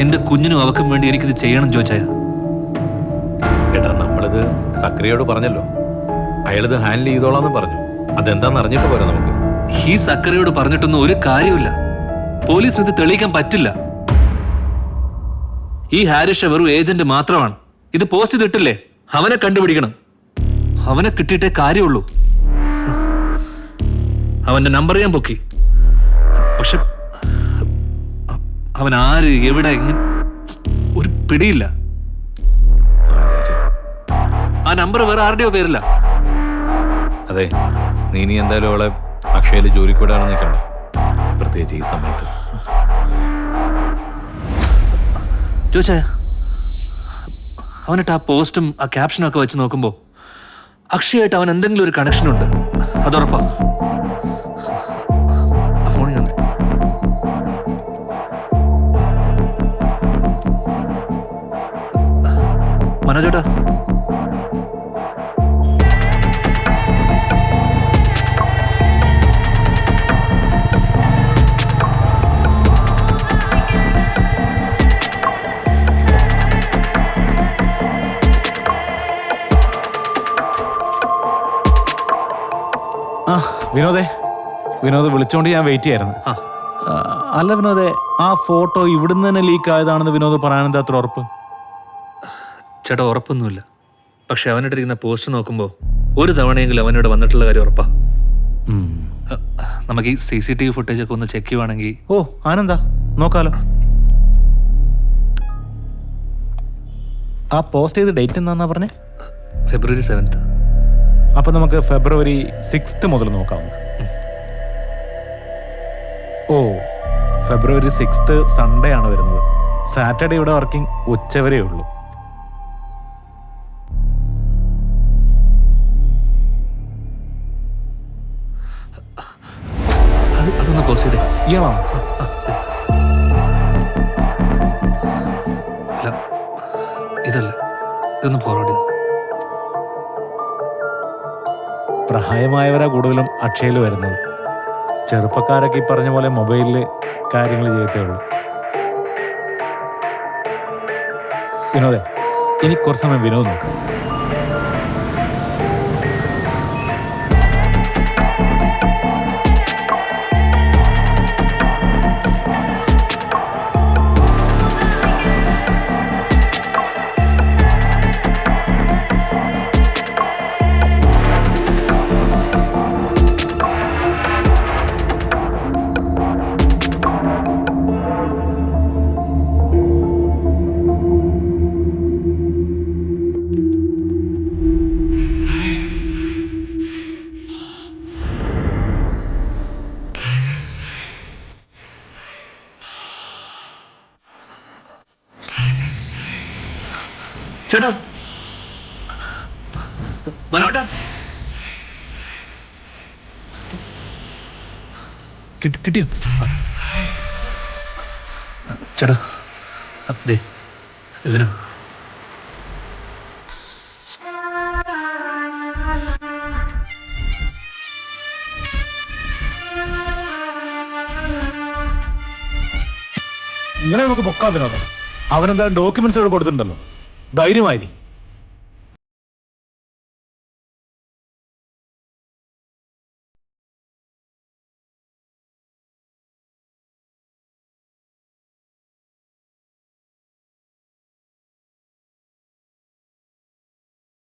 എന്റെ കുഞ്ഞിനും അവക്കും വേണ്ടി എനിക്കിത് ചെയ്യണം ജോച്ചായ. എടാ നമ്മളിത് സക്രിയോട് പറഞ്ഞല്ലോ. അയാളിത് ഹാൻഡിൽ ചെയ്തോളാന്ന് പറഞ്ഞു. അതെന്താന്ന് അറിഞ്ഞിട്ട് പോരാ നമുക്ക്. ഈ സക്കറിയോട് പറഞ്ഞിട്ടൊന്നും ഒരു കാര്യമില്ല പോലീസ് ഇത് തെളിയിക്കാൻ പറ്റില്ല. ഈ ഹാരിഷ വെറും ഏജന്റ് മാത്രമാണ്. ഇത് പോസ്റ്റ് ചെയ്തിട്ടില്ലേ? അവനെ കണ്ടുപിടിക്കണം. അവനെ കിട്ടിയിട്ടേ കാര്യമുള്ളൂ. അവന്റെ നമ്പർ ഞാൻ പൊക്കി. പക്ഷെ അവൻ ആര് എവിടെ എങ്ങനെ? ഒരു പിടിയില്ല. ആ നമ്പർ വേറെ ആരുടെയോ പേരില്ല അതെ നീ നീ എന്തായാലും അവളെ അക്ഷയയിൽ ജോലിക്ക് വിടാണ് നിൽക്കണ്ട? പ്രത്യേകിച്ച് ഈ സമയത്ത്. ചോദിച്ചായ അവനിട്ട് ആ പോസ്റ്റും ആ ക്യാപ്ഷനും ഒക്കെ വെച്ച് നോക്കുമ്പോൾ അക്ഷയായിട്ട് അവൻ എന്തെങ്കിലും ഒരു കണക്ഷൻ ഉണ്ട്. അതുറപ്പാ. മനോജേട്ടാ. ആ വിനോദേ. വിനോദ് വിളിച്ചോണ്ട് ഞാൻ വെയിറ്റ് ചെയ്യായിരുന്നു. അല്ല വിനോദേ ആ ഫോട്ടോ ഇവിടുന്ന് തന്നെ ലീക്ക് ആയതാണെന്ന് വിനോദ് പറയാനെന്താ അത്ര ഉറപ്പ്? ചേട്ടാ ഉറപ്പൊന്നുമില്ല. പക്ഷെ അവനിട്ടിരിക്കുന്ന പോസ്റ്റ് നോക്കുമ്പോൾ ഒരു തവണയെങ്കിലും അവനോട് വന്നിട്ടുള്ള കാര്യം ഉറപ്പാ. നമുക്ക് ഈ C C T V footage ഒക്കെ ഒന്ന് ചെക്ക് ചെയ്യുവാണെങ്കിൽ ഓ ആനന്ദാ നോക്കാലോ. ആ പോസ്റ്റ് ചെയ്ത ഡേറ്റ് എന്നാന്നാ പറഞ്ഞേ? February seventh. അപ്പൊ നമുക്ക് ഫെബ്രുവരി സിക്സ്ത് മുതൽ നോക്കാം ഓ ഫെബ്രുവരി സിക്സ്ത് സൺഡേ ആണ് വരുന്നത്. സാറ്റർഡേ ഇവിടെ വർക്കിംഗ് ഉച്ചവരെ ഉള്ളൂ. പോസ്റ്റ് ചെയ്തേ. ഇയാളാണോ അല്ല ഇതല്ല. ഇതൊന്ന് ഫോർവേഡ് ചെയ്തു. പ്രായമായവരാ കൂടുതലും അക്ഷയയിൽ വരുന്നത്. ചെറുപ്പക്കാരൊക്കെ ഈ പറഞ്ഞ പോലെ മൊബൈലിൽ കാര്യങ്ങൾ ചെയ്യത്തേ ഉള്ളൂ. വിനോദേ ഇനി കുറച്ച് സമയം വിനോദ് നോക്കാം. ചേട്ടാ. മനോട്ടാ. കിട്ടി- കിട്ടിയോ? ചേട്ടാ. ദേ ഇതിനോ ഇങ്ങനെ നമുക്ക് പൊക്കാം വിനോദം അവനെന്തായാലും ഡോക്യുമെന്റ്സ് ഇവിടെ കൊടുത്തിട്ടുണ്ടല്ലോ. ധൈര്യമായി